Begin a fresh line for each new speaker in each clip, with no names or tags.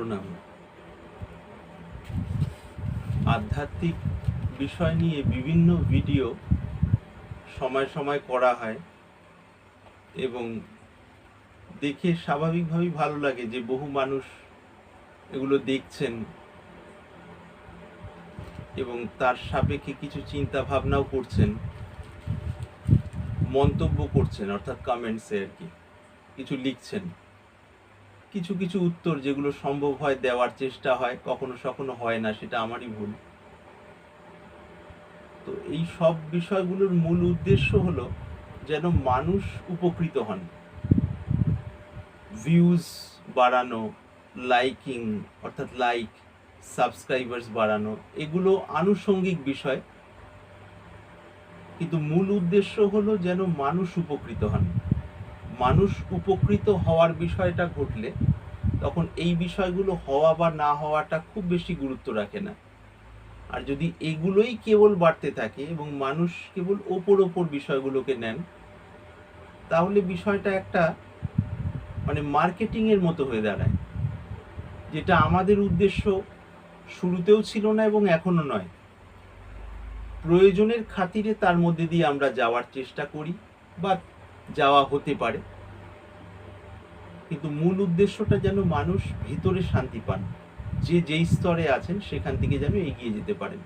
প্রণাম। আধ্যাত্মিক বিষয় নিয়ে বিভিন্ন ভিডিও সময় সময় করা হয় এবং দেখে স্বাভাবিকভাবেই ভালো লাগে যে বহু মানুষ এগুলো দেখছেন এবং তার সাপেক্ষে কিছু চিন্তা ভাবনাও করছেন, মন্তব্য করছেন, অর্থাৎ কমেন্টসে আর কি। কিছু লিখছেন। কিছু কিছু উত্তর যেগুলো সম্ভব হয় দেওয়ার চেষ্টা হয়, কখনো, সখনো হয় না, সেটা আমারই ভুল। তো এই সব বিষয়গুলোর মূল উদ্দেশ্য হলো যেন মানুষ উপকৃত হন। ভিউজ বাড়ানো লাইকিং অর্থাৎ লাইক সাবস্ক্রাইবার্স বাড়ানো, এগুলো আনুষঙ্গিক বিষয়। কিন্তু মূল উদ্দেশ্য হলো যেন মানুষ উপকৃত হন। মানুষ উপকৃত হওয়ার বিষয়টা ঘটলে তখন এই বিষয়গুলো হওয়া বা না হওয়াটা খুব বেশি গুরুত্ব রাখে না। আর যদি এগুলোই কেবল বাড়তে থাকে এবং মানুষ কেবল ওপর ওপর বিষয়গুলোকে নেন, তাহলে বিষয়টা একটা মানে মার্কেটিংয়ের মতো হয়ে দাঁড়ায়। যেটা আমাদের উদ্দেশ্য শুরুতেও ছিল না এবং এখনও নয়। প্রয়োজনের খাতিরে তার মধ্যে দিয়ে আমরা যাওয়ার চেষ্টা করি বা যাওয়া হতে পারে। কিন্তু মূল উদ্দেশ্যটা যেন মানুষ ভিতরে শান্তি পান। যে যেই স্তরে আছেন সেখান থেকে যেন এগিয়ে যেতে পারেন।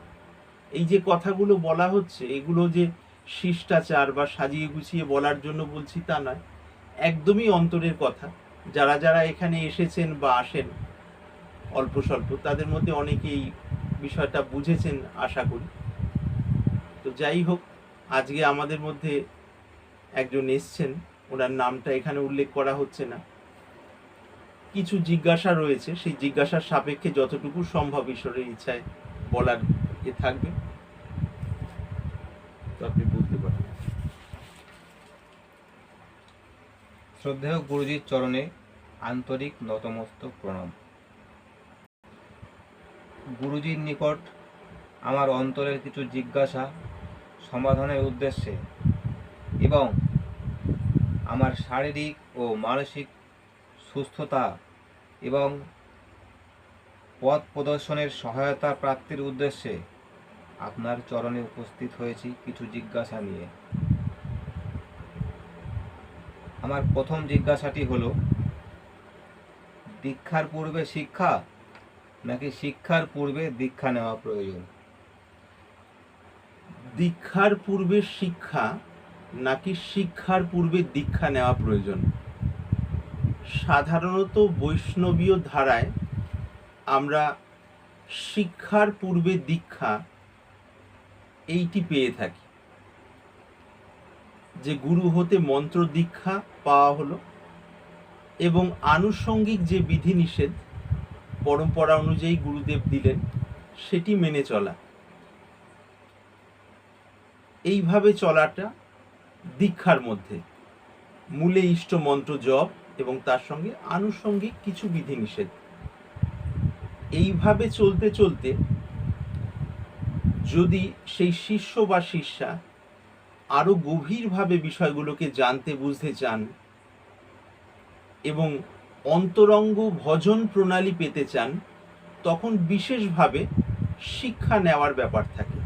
এই যে কথাগুলো বলা হচ্ছে, এগুলো যে শিষ্টাচার বা সাজিয়ে গুছিয়ে বলার জন্য বলছি তা নয়। একদমই অন্তরের কথা। যারা যারা এখানে এসেছেন বা আসেন, অল্প স্বল্প, তাদের মধ্যে অনেকেই বিষয়টা বুঝেছেন, আশা করি। তো যাই হোক, আজকে আমাদের মধ্যে একজন এসছেন, ওনার নামটা এখানে উল্লেখ করা হচ্ছে না। কিছু জিজ্ঞাসা রয়েছে, সেই জিজ্ঞাসার সাপেক্ষে যতটুকু সম্ভব ঈশ্বরের ইচ্ছায় বলার এ থাকবে। আপনি বলতে পারেন
শ্রদ্ধেয় গুরুজির চরণে আন্তরিক নতমস্তক প্রণাম। গুরুজির নিকট আমার অন্তরের কিছু জিজ্ঞাসা সমাধানের উদ্দেশ্যে এবং আমার শারীরিক ও মানসিক সুস্থতা এবং পথ প্রদর্শনের সহায়তা প্রাপ্তির উদ্দেশ্যে আপনার চরণে উপস্থিত হয়েছি কিছু জিজ্ঞাসা নিয়ে। আমার প্রথম জিজ্ঞাসাটি হলো, দীক্ষার পূর্বে শিক্ষা নাকি শিক্ষার পূর্বে দীক্ষা নেওয়া প্রয়োজন?
দীক্ষার পূর্বে শিক্ষা নাকি শিক্ষার পূর্বে দীক্ষা নেওয়া প্রয়োজন? সাধারণত বৈষ্ণবীয় ধারায় আমরা শিক্ষার পূর্বে দীক্ষা এইটি পেয়ে থাকি। যে গুরু হতে মন্ত্র দীক্ষা পাওয়া হলো এবং আনুষঙ্গিক যে বিধিনিষেধ পরম্পরা অনুযায়ী গুরুদেব দিলেন, সেটি মেনে চলা। এইভাবে চলাটা দীক্ষার মধ্যে। মূলে ইষ্ট মন্ত্র জপ এবং তার সঙ্গে আনুষঙ্গিক কিছু বিধিনিষেধ এইভাবে চলতে চলতে যদি সেই শিষ্য বা শিষ্যা আরও গভীরভাবে বিষয়গুলোকে জানতে বুঝতে চান এবং অন্তরঙ্গ ভজন প্রণালী পেতে চান, তখন বিশেষভাবে শিক্ষা নেওয়ার ব্যাপার থাকে।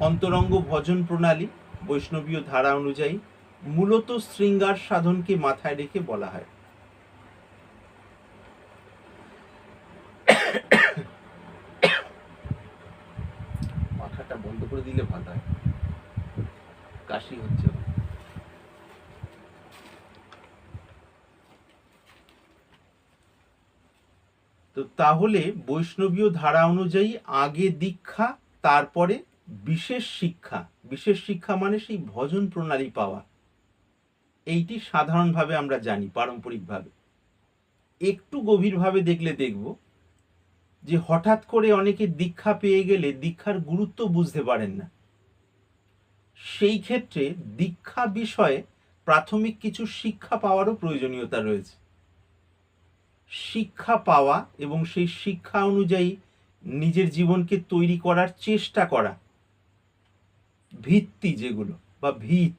অন্তরঙ্গ ভজন প্রণালী বৈষ্ণবীয় ধারা অনুযায়ী মূলত শৃঙ্গার সাধনকে মাথায় রেখে বলা হয়। পাখাটা বন্ধ করে দিলে ভালো হয়। কাশি হচ্ছে। তো তাহলে বৈষ্ণবীয় ধারা অনুযায়ী আগে দীক্ষা তারপরে বিশেষ শিক্ষা বিশেষ শিক্ষা মানে সেই ভজন প্রণালী পাওয়া। এইটি সাধারণভাবে আমরা জানি পারম্পরিকভাবে। একটু গভীরভাবে দেখলে দেখব যে হঠাৎ করে অনেকে দীক্ষা পেয়ে গেলে দীক্ষার গুরুত্ব বুঝতে পারেন না। সেই ক্ষেত্রে দীক্ষা বিষয়ে প্রাথমিক কিছু শিক্ষা পাওয়ারও প্রয়োজনীয়তা রয়েছে। শিক্ষা পাওয়া এবং সেই শিক্ষা অনুযায়ী নিজের জীবনকে তৈরি করার চেষ্টা করা ভিত্তি যেগুলো বা ভিত,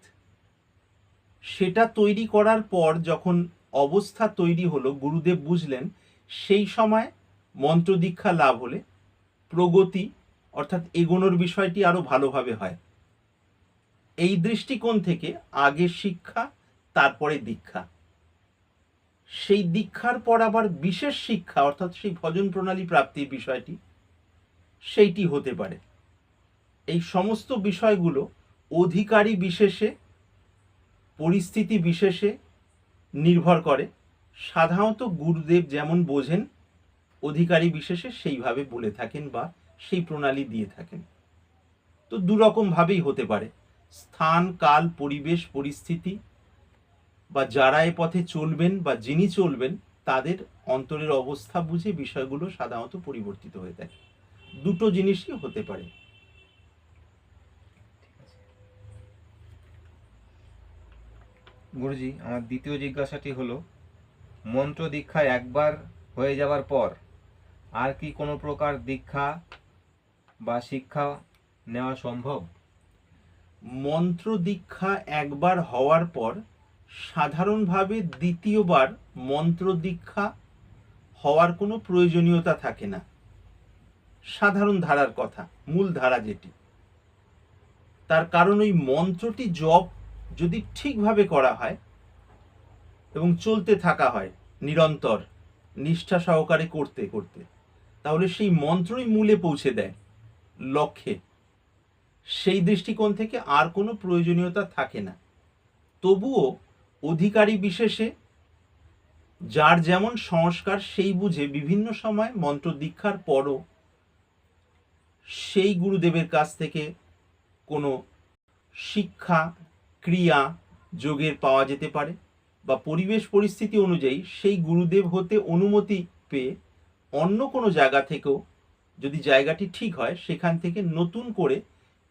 সেটা তৈরি করার পর যখন অবস্থা তৈরি হলো, গুরুদেব বুঝলেন সেই সময় মন্ত্র দীক্ষা লাভ হলে প্রগতি অর্থাৎ এগোনোর বিষয়টি আরও ভালোভাবে হয়। এই দৃষ্টিকোণ থেকে আগে শিক্ষা, তারপরে দীক্ষা। সেই দীক্ষার পর আবার বিশেষ শিক্ষা, অর্থাৎ সেই ভজন প্রণালী প্রাপ্তির বিষয়টি, সেইটি হতে পারে। এই সমস্ত বিষয়গুলো অধিকারী বিশেষে, পরিস্থিতি বিশেষে নির্ভর করে। সাধারণত গুরুদেব যেমন বোঝেন, অধিকারী বিশেষে সেইভাবে বলে থাকেন বা সেই প্রণালী দিয়ে থাকেন। তো দুরকমভাবেই হতে পারে। স্থান, কাল, পরিবেশ, পরিস্থিতি বা যারা এ পথে চলবেন বা যিনি চলবেন, তাদের অন্তরের অবস্থা বুঝে বিষয়গুলো সাধারণত পরিবর্তিত হয়ে থাকে। দুটো জিনিসই হতে পারে।
গুরুজি, আমার দ্বিতীয় জিজ্ঞাসাটি হলো, মন্ত্র দীক্ষা একবার হয়ে যাওয়ার পর আর কি কোনো প্রকার দীক্ষা বা শিক্ষা নেওয়া সম্ভব?
মন্ত্র দীক্ষা একবার হওয়ার পর সাধারণভাবে দ্বিতীয়বার মন্ত্র দীক্ষা হওয়ার কোনো প্রয়োজনীয়তা থাকে না। সাধারণ ধারার কথা, মূল ধারা যেটি। তার কারণ ওই মন্ত্রটি জপ যদি ঠিকভাবে করা হয় এবং চলতে থাকা হয় নিরন্তর, নিষ্ঠা সহকারে করতে করতে, তাহলে সেই মন্ত্রই মূলে পৌঁছে দেয় লক্ষ্যে। সেই দৃষ্টিকোণ থেকে আর কোনো প্রয়োজনীয়তা থাকে না। তবুও অধিকারী বিশেষে যার যেমন সংস্কার সেই বুঝে বিভিন্ন সময় মন্ত্র দীক্ষার পরও সেই গুরুদেবের কাছ থেকে কোনো শিক্ষা ক্রিয়া যোগের পাওয়া যেতে পারে বা পরিবেশ পরিস্থিতি অনুযায়ী সেই গুরুদেব হতে অনুমতি পেয়ে অন্য কোনো জায়গা থেকেও যদি জায়গাটি ঠিক হয়, সেখান থেকে নতুন করে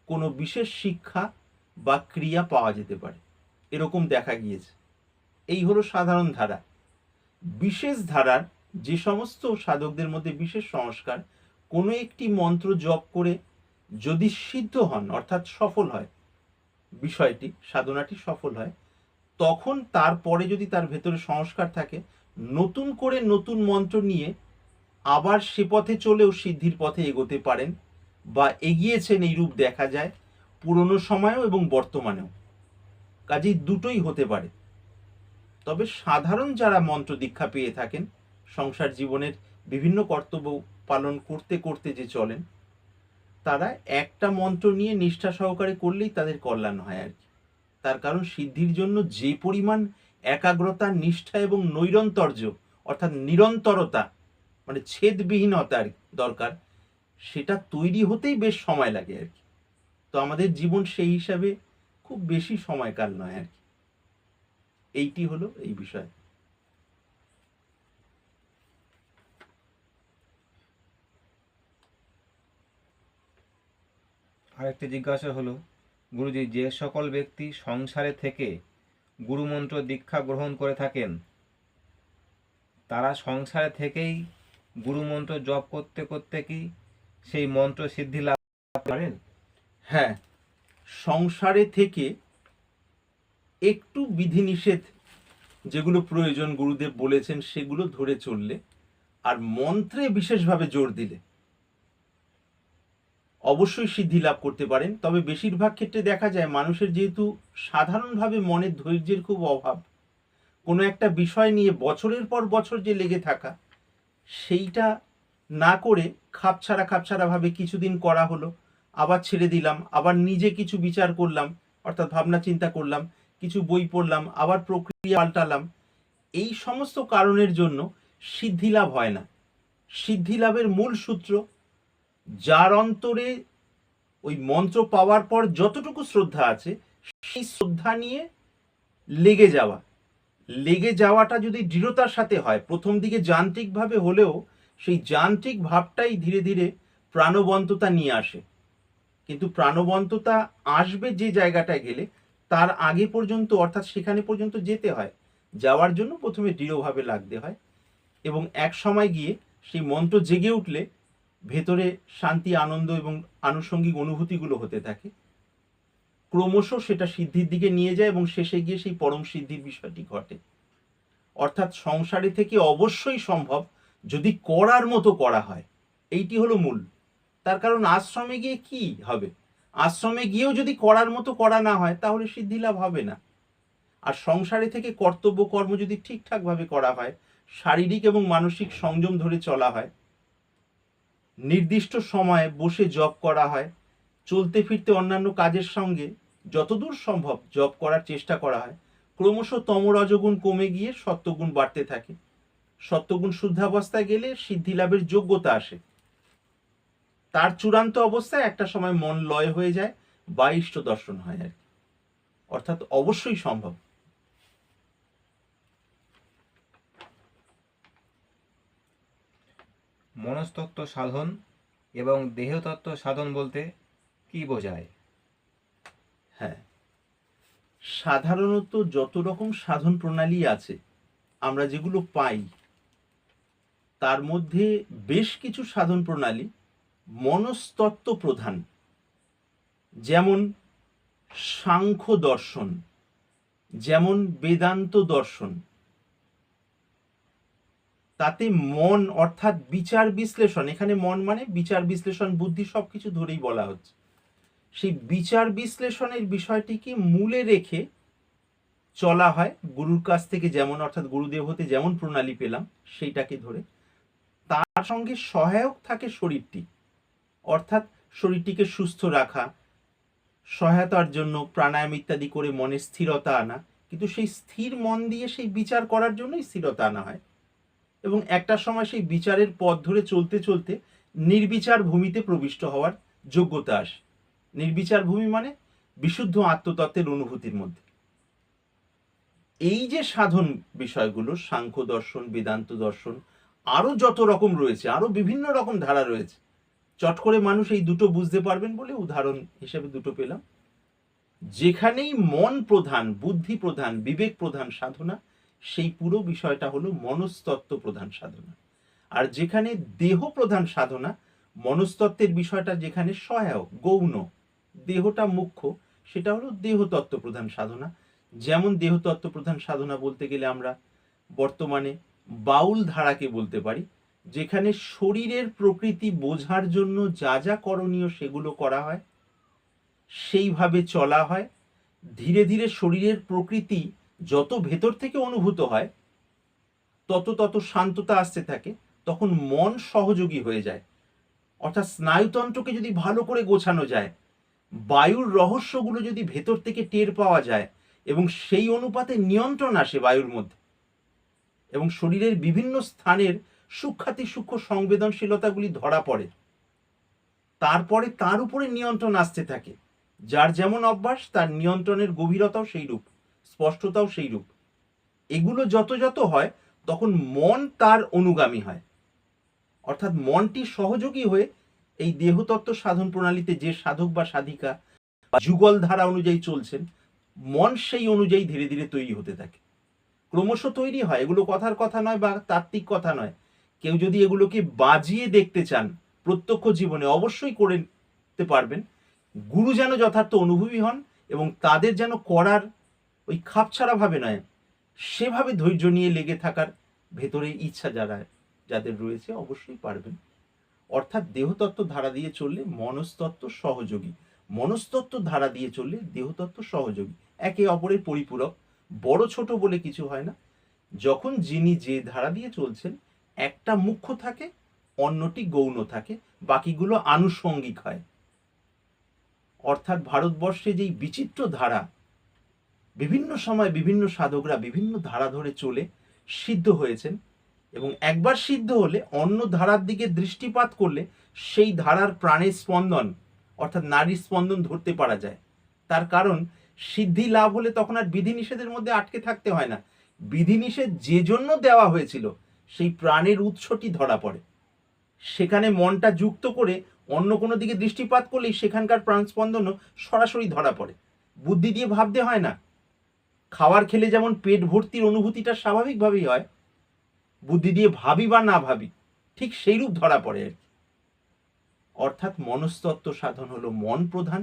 কোনো বিশেষ শিক্ষা বা ক্রিয়া পাওয়া যেতে পারে। এরকম দেখা গিয়েছে। এই হলো সাধারণ ধারা। বিশেষ ধারার যে সমস্ত সাধকদের মধ্যে বিশেষ সংস্কার, কোনো একটি মন্ত্র জপ করে যদি সিদ্ধ হন, অর্থাৎ সফল হয় বিষয়টি সাধনাটি সফল হয়, তখন তারপরে যদি তার ভেতরে সংস্কার থাকে, নতুন করে নতুন মন্ত্র নিয়ে আবার সে পথে চলেও সিদ্ধির পথে এগোতে পারেন বা এগিয়েছেন এই রূপ দেখা যায় পুরনো সময়েও এবং বর্তমানেও। কাজেই দুটোই হতে পারে। তবে সাধারণ যারা মন্ত্র দীক্ষা পেয়ে থাকেন, সংসার জীবনের বিভিন্ন কর্তব্য পালন করতে করতে যে চলেন তারা একটা মন্ত্র নিয়ে নিষ্ঠা সহকারে করলেই তাদের কল্যাণ হয় আর কি। তার কারণ সিদ্ধির জন্য যে পরিমাণ একাগ্রতা, নিষ্ঠা এবং নৈরন্তর্য, অর্থাৎ নিরন্তরতা মানে ছেদবিহীনতার দরকার, সেটা তৈরি হতেই বেশ সময় লাগে আর কি। তো আমাদের জীবন সেই হিসাবে খুব বেশি সময়কাল নয় আর কি। এইটি হলো এই বিষয়।
আরেকটি জিজ্ঞাসা হলো, গুরুজি, যে সকল ব্যক্তি সংসারে থেকে গুরুমন্ত্র দীক্ষা গ্রহণ করে থাকেন, তারা সংসারে থেকেই গুরুমন্ত্র জপ করতে করতে কি সেই মন্ত্র সিদ্ধি লাভ করেন?
হ্যাঁ সংসারে থেকে একটু বিধিনিষেধ যেগুলো প্রয়োজন গুরুদেব বলেছেন সেগুলো ধরে চললে আর মন্ত্রে বিশেষভাবে জোর দিলে অবশ্যই সিদ্ধি লাভ করতে পারেন, তবে বেশিরভাগ ক্ষেত্রে দেখা যায় মানুষের যেহেতু সাধারণভাবে মনের ধৈর্যের খুব অভাব, কোনো একটা বিষয় নিয়ে বছরের পর বছর যে লেগে থাকা, সেইটা না করে খাপছাড়া খাপছাড়া ভাবে কিছুদিন করা হলো, আবার ছেড়ে দিলাম, আবার নিজে কিছু বিচার করলাম, অর্থাৎ ভাবনা চিন্তা করলাম, কিছু বই পড়লাম, আবার প্রক্রিয়া পাল্টালাম, এই সমস্ত কারণের জন্য সিদ্ধি লাভ হয় না। সিদ্ধি লাভের মূল সূত্র যার অন্তরে ওই মন্ত্র পাওয়ার পর যতটুকু শ্রদ্ধা আছে, সেই শ্রদ্ধা নিয়ে লেগে যাওয়া। লেগে যাওয়াটা যদি দৃঢ়তার সাথে হয়, প্রথম দিকে যান্ত্রিকভাবে হলেও সেই যান্ত্রিক ভাবটাই ধীরে ধীরে প্রাণবন্ততা নিয়ে আসে। কিন্তু প্রাণবন্ততা আসবে যে জায়গাটায় গেলে, তার আগে পর্যন্ত, অর্থাৎ সেখানে পর্যন্ত যেতে হয়। যাওয়ার জন্য প্রথমে দৃঢ়ভাবে লাগতে হয় এবং এক সময় গিয়ে সেই মন্ত্র জেগে উঠলে ভেতরে শান্তি, আনন্দ এবং আনুষঙ্গিক অনুভূতিগুলো হতে থাকে। ক্রমশ সেটা সিদ্ধির দিকে নিয়ে যায় এবং শেষে গিয়ে সেই পরম সিদ্ধির বিষয়টি ঘটে। অর্থাৎ সংসারে থেকে অবশ্যই সম্ভব যদি করার মতো করা হয়। এইটি হলো মূল। তার কারণ আশ্রমে গিয়ে কি হবে? আশ্রমে গিয়েও যদি করার মতো করা না হয়, তাহলে সিদ্ধি লাভ হবে না। আর সংসারে থেকে কর্তব্য কর্ম যদি ঠিকঠাকভাবে করা হয়, শারীরিক এবং মানসিক সংযম ধরে চলা হয় নির্দিষ্ট সময়ে বসে জব করা হয়। চলতে ফিরতে অন্যান্য কাজের সঙ্গে যতদূর সম্ভব জব করার চেষ্টা করা হয়। ক্রমশ তম রজগুণ কমে গিয়ে সত্যগুণ বাড়তে থাকে। সত্যগুণ শুদ্ধাবস্থায় গেলে সিদ্ধি লাভের যোগ্যতা আসে। তার চূড়ান্ত অবস্থায় একটা সময় মন লয় হয়ে যায়, বা ইষ্ট দর্শন হয় আর কি। অর্থাৎ অবশ্যই সম্ভব।
মনস্তত্ত্ব সাধন এবং দেহতত্ত্ব সাধন বলতে কি বোঝায়?
হ্যাঁ। সাধারণত যত রকম সাধন প্রণালী আছে, আমরা যেগুলো পাই, তার মধ্যে বেশ কিছু সাধন প্রণালী মনস্তত্ত্ব প্রধান। যেমন সাংখ্য দর্শন, যেমন বেদান্ত দর্শন তাতে মন অর্থাৎ বিচার বিশ্লেষণ, এখানে মন মানে বিচার বিশ্লেষণ, বুদ্ধি সবকিছু ধরেই বলা হচ্ছে। সেই বিচার বিশ্লেষণের বিষয়টিকে মূলে রেখে চলা হয়। গুরুর কাছ থেকে যেমন, অর্থাৎ গুরুদেব হতে যেমন প্রণালী পেলাম, সেইটাকে ধরে। তার সঙ্গে সহায়ক থাকে শরীরটি, অর্থাৎ শরীরটিকে সুস্থ রাখা, সহায়তার জন্য প্রাণায়াম ইত্যাদি করে মনে স্থিরতা আনা। কিন্তু সেই স্থির মন দিয়ে সেই বিচার করার জন্যই স্থিরতা আনা হয়। এবং একটা সময় সেই বিচারের পথ ধরে চলতে চলতে নির্বিচার ভূমিতে প্রবিষ্ট হওয়ার যোগ্যতা আসে। নির্বিচার ভূমি মানে বিশুদ্ধ আত্মতত্ত্বের অনুভূতির মধ্যে। এই যে সাধন বিষয়গুলো, সাংখ্য দর্শন, বেদান্ত দর্শন, আরও যত রকম রয়েছে, আরও বিভিন্ন রকম ধারা রয়েছে, চট করে মানুষ এই দুটো বুঝতে পারবেন বলে উদাহরণ হিসেবে দুটো পেলাম। যেখানেই মন প্রধান, বুদ্ধি প্রধান, বিবেক প্রধান সাধনা সেই পুরো বিষয়টা হলো মনস্তত্ত্ব প্রধান সাধনা। আর যেখানে দেহ প্রধান সাধনা, মনস্তত্ত্বের বিষয়টা যেখানে সহায়ক, গৌণ, দেহটা মুখ্য, সেটা হলো দেহতত্ত্ব প্রধান সাধনা। যেমন দেহতত্ত্ব প্রধান সাধনা বলতে গেলে আমরা বর্তমানে বাউল ধারাকে বলতে পারি, যেখানে শরীরের প্রকৃতি বোঝার জন্য যা যা করণীয় সেগুলো করা হয়, সেইভাবে চলা হয়। ধীরে ধীরে শরীরের প্রকৃতি যত ভেতর থেকে অনুভূত হয়, তত তত শান্ততা আসতে থাকে, তখন মন সহযোগী হয়ে যায়। অর্থাৎ স্নায়ুতন্ত্রকে যদি ভালো করে গোছানো যায়, বায়ুর রহস্যগুলো যদি ভেতর থেকে টের পাওয়া যায়, এবং সেই অনুপাতে নিয়ন্ত্রণ আসে বায়ুর মধ্যে, এবং শরীরের বিভিন্ন স্থানের সূক্ষাতি সূক্ষ্ম সংবেদনশীলতাগুলি ধরা পড়ে, তারপরে তার উপরে নিয়ন্ত্রণ আসতে থাকে, যার যেমন অভ্যাস, তার নিয়ন্ত্রণের গভীরতাও সেই রূপ। স্পষ্টতাও সেই রূপ এগুলো যত যত হয়, তখন মন তার অনুগামী হয়। অর্থাৎ মনটি সহযোগী হয়ে এই দেহতত্ত্ব সাধন প্রণালীতে যে সাধক বা সাধিকা বা যুগল ধারা অনুযায়ী চলছেন, মন সেই অনুযায়ী ধীরে ধীরে তৈরি হতে থাকে। ক্রমশ তৈরি হয়। এগুলো কথার কথা নয় বা তাত্ত্বিক কথা নয়। কেউ যদি এগুলোকে বাজিয়ে দেখতে চান, প্রত্যক্ষ জীবনে অবশ্যই করে নিতে পারবেন। গুরু যেন যথার্থ অনুভবী হন এবং তাদের যেন করার ওই খাপছাড়া ভাবে নয়, সেভাবে ধৈর্য নিয়ে লেগে থাকার ভেতরে ইচ্ছা যারা যাদের রয়েছে অবশ্যই পারবেন। অর্থাৎ দেহতত্ত্ব ধারা দিয়ে চললে মনস্তত্ত্ব সহযোগী। মনস্তত্ত্ব ধারা দিয়ে চললে দেহতত্ত্ব সহযোগী। একে অপরের পরিপূরক। বড় ছোট বলে কিছু হয় না। যখন যিনি যে ধারা দিয়ে চলছেন, একটা মুখ্য থাকে, অন্যটি গৌণ থাকে, বাকিগুলো আনুষঙ্গিক হয়। অর্থাৎ ভারতবর্ষে যেই বিচিত্র ধারা বিভিন্ন সময় বিভিন্ন সাধকরা বিভিন্ন ধারা ধরে চলে সিদ্ধ হয়েছেন এবং একবার সিদ্ধ হলে অন্য ধারার দিকে দৃষ্টিপাত করলে সেই ধারার প্রাণের স্পন্দন, অর্থাৎ নারীর স্পন্দন ধরতে পারা যায়। তার কারণ, সিদ্ধি লাভ হলে তখন আর বিধিনিষেধের মধ্যে আটকে থাকতে হয় না। বিধিনিষেধ যে জন্য দেওয়া হয়েছিল, সেই প্রাণের উৎসটি ধরা পড়ে। সেখানে মনটা যুক্ত করে অন্য কোনো দিকে দৃষ্টিপাত করলেই সেখানকার প্রাণ স্পন্দনও সরাসরি ধরা পড়ে। বুদ্ধি দিয়ে ভাবতে হয় না খাওয়ার খেলে যেমন পেট ভর্তির অনুভূতিটা স্বাভাবিকভাবেই হয়, বুদ্ধি দিয়ে ভাবি বা না ভাবি, ঠিক সেইরূপ ধরা পড়ে আর কি। অর্থাৎ মনস্তত্ত্ব সাধন হলো মন প্রধান,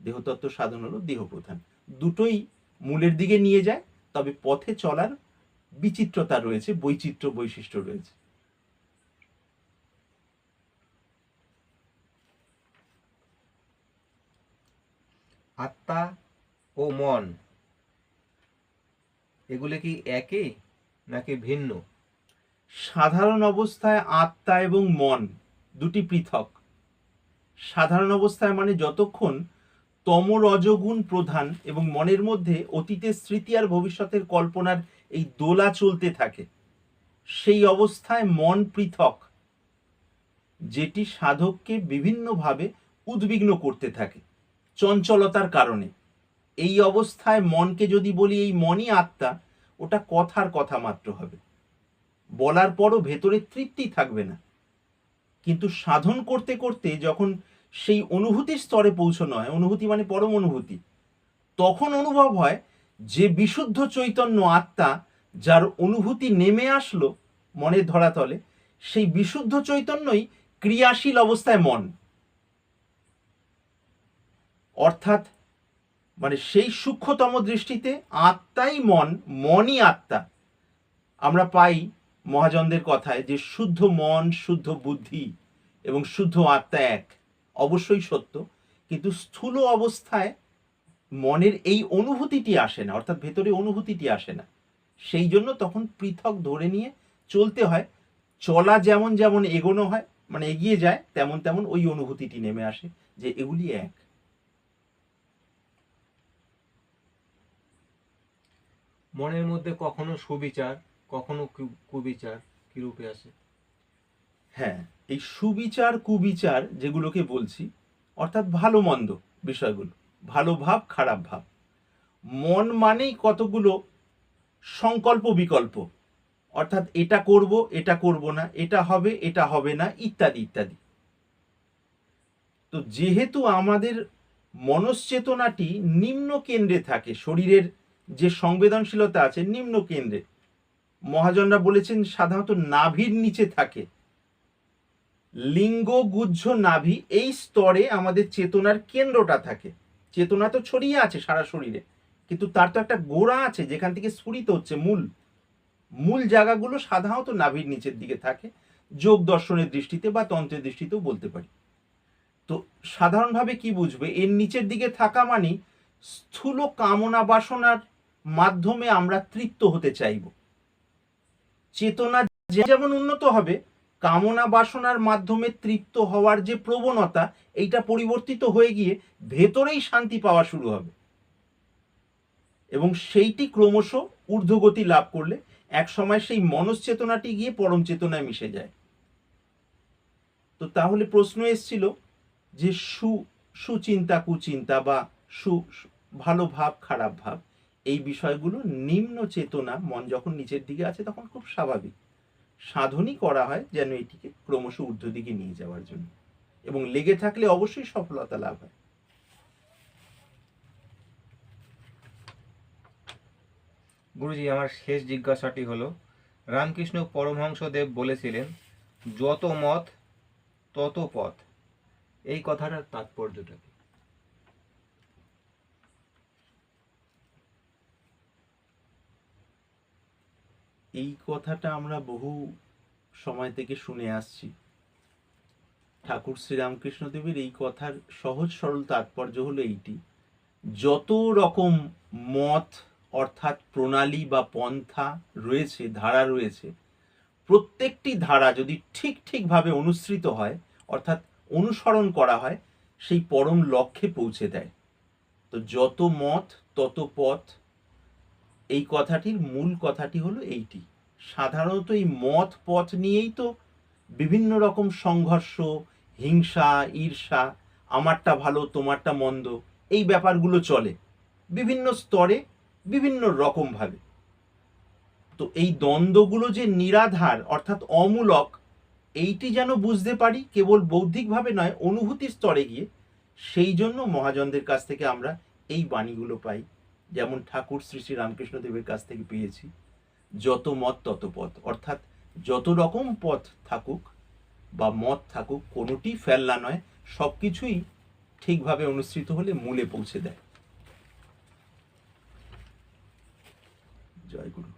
দেহতত্ত্ব সাধন হলো দেহ প্রধান। দুটোই মূলের দিকে নিয়ে যায়, তবে পথে চলার বিচিত্রতা রয়েছে, বৈচিত্র্য বৈশিষ্ট্য রয়েছে।
আত্মা ও মন এগুলো কি একই নাকি ভিন্ন?
সাধারণ অবস্থায় আত্মা এবং মন দুটি পৃথক। সাধারণ অবস্থায় মানে যতক্ষণ তম রজগুণ প্রধান এবং মনের মধ্যে অতীতের স্মৃতি আর ভবিষ্যতের কল্পনার এই দোলা চলতে থাকে। সেই অবস্থায় মন পৃথক, যেটি সাধককে বিভিন্নভাবে উদ্বিগ্ন করতে থাকে, চঞ্চলতার কারণে। এই অবস্থায় মনকে যদি বলি এই মনই আত্মা, ওটা কথার কথা মাত্র হবে। বলার পরও ভেতরে তৃপ্তি থাকবে না। কিন্তু সাধন করতে করতে যখন সেই অনুভূতির স্তরে পৌঁছানো হয়, অনুভূতি মানে পরম অনুভূতি, তখন অনুভব হয় যে বিশুদ্ধ চৈতন্য আত্মা যার অনুভূতি নেমে আসলো মনের ধরাতলে, সেই বিশুদ্ধ চৈতন্যই ক্রিয়াশীল অবস্থায় মন। অর্থাৎ মানে সেই সূক্ষ্মতম দৃষ্টিতে আত্মাই মন, মনই আত্মা। আমরা পাই মহাজনদের কথায় যে শুদ্ধ মন, শুদ্ধ বুদ্ধি এবং শুদ্ধ আত্মা এক। অবশ্যই সত্য। কিন্তু স্থূল অবস্থায় মনের এই অনুভূতিটি আসে না, অর্থাৎ ভেতরে অনুভূতিটি আসে না। সেই জন্য তখন পৃথক ধরে নিয়ে চলতে হয়। চলা যেমন যেমন এগোনো হয় মানে এগিয়ে যায়, তেমন তেমন ওই অনুভূতিটি নেমে আসে যে এগুলি এক।
মনের মধ্যে কখনো সুবিচার, কখনো কুবিচার কি রূপে আসে?
হ্যাঁ এই সুবিচার, কুবিচার যেগুলোকে বলছি, অর্থাৎ ভালো মন্দ বিষয়গুলো, ভালো ভাব, খারাপ ভাব। মন মানেই কতগুলো সংকল্প, বিকল্প। অর্থাৎ এটা করব এটা করব না, এটা হবে এটা হবে না, ইত্যাদি ইত্যাদি। তো যেহেতু আমাদের মনশ্চেতনাটি নিম্ন কেন্দ্রে থাকে, শরীরের যে সংবেদনশীলতা আছে নিম্ন কেন্দ্রে। মহাজনরা বলেছেন সাধারণত নাভির নিচে থাকে। লিঙ্গ গুজ্জ নাভি এই স্তরে আমাদের চেতনার কেন্দ্রটা থাকে। চেতনা তো ছড়িয়ে আছে সারা শরীরে, কিন্তু তার তো একটা গোড়া আছে যেখান থেকে স্ফুরিত হচ্ছে মূল। মূল জায়গাগুলো সাধারণত নাভির নিচের দিকে থাকে। যোগ দর্শনের দৃষ্টিতে বা তন্ত্রের দৃষ্টিতেও বলতে পারি। তো সাধারণভাবে কি বুঝবে? এর নিচের দিকে থাকা মানে স্থূল কামনা বাসনার মাধ্যমে আমরা তৃপ্ত হতে চাইব। চেতনা যেমন উন্নত হবে, কামনা বাসনার মাধ্যমে তৃপ্ত হওয়ার যে প্রবণতা, এইটা পরিবর্তিত হয়ে গিয়ে ভেতরেই শান্তি পাওয়া শুরু হবে। এবং সেইটি ক্রমশ ঊর্ধ্বগতি লাভ করলে এক সময় সেই মনশ্চেতনাটি গিয়ে পরম চেতনায় মিশে যায়। তো তাহলে প্রশ্ন এসছিল যে সু সুচিন্তা কুচিন্তা বা সু- ভালো ভাব, খারাপ ভাব এই বিষয়গুলো নিম্ন চেতনা, মন যখন নিচের দিকে আছে তখন খুব স্বাভাবিক। সাধনই করা হয় যেন এটিকে ক্রমশ ঊর্ধ্ব দিকে নিয়ে যাওয়ার জন্য। এবং লেগে থাকলে অবশ্যই সফলতা লাভ হয়।
গুরুজি, আমার শেষ জিজ্ঞাসাটি হলো, রামকৃষ্ণ পরমহংসদেব বলেছিলেন, যত মত, তত পথ। এই কথাটার তাৎপর্যটা কি?
এই কথাটা আমরা বহু সময় থেকে শুনে আসছি। ঠাকুর শ্রীরামকৃষ্ণ দেবের এই কথার সহজ সরল তাৎপর্য হলো এইটি। যত রকম মত অর্থাৎ প্রণালী বা পন্থা রয়েছে, ধারা রয়েছে, প্রত্যেকটি ধারা যদি ঠিক ঠিকভাবে অনুসৃত হয়, অর্থাৎ অনুসরণ করা হয়, সেই পরম লক্ষ্যে পৌঁছে দেয়। তো যত মত, তত পথ এই কথাটির মূল কথাটি হলো এইটি। সাধারণত এই মত পথ নিয়েই তো বিভিন্ন রকম সংঘর্ষ, হিংসা, ঈর্ষা, আমারটা ভালো, তোমারটা মন্দ, এই ব্যাপারগুলো চলে বিভিন্ন স্তরে, বিভিন্ন রকমভাবে। তো এই দ্বন্দ্বগুলো যে নিরাধার অর্থাৎ অমূলক, এইটি যেন বুঝতে পারি, কেবল বৌদ্ধিকভাবে নয় অনুভূতির স্তরে গিয়ে, সেই জন্য মহাজনদের কাছ থেকে আমরা এই বাণীগুলো পাই। যেমন ঠাকুর শ্রী শ্রী রামকৃষ্ণদেবের কাছ থেকে পেয়েছি, যত মত তত পথ। অর্থাৎ যত রকম পথ থাকুক বা মত থাকুক, কোনোটি ফেললা নয় সব কিছুই ঠিকভাবে অনুসৃত হলে মূলে পৌঁছে দেয়। জয় গুরু।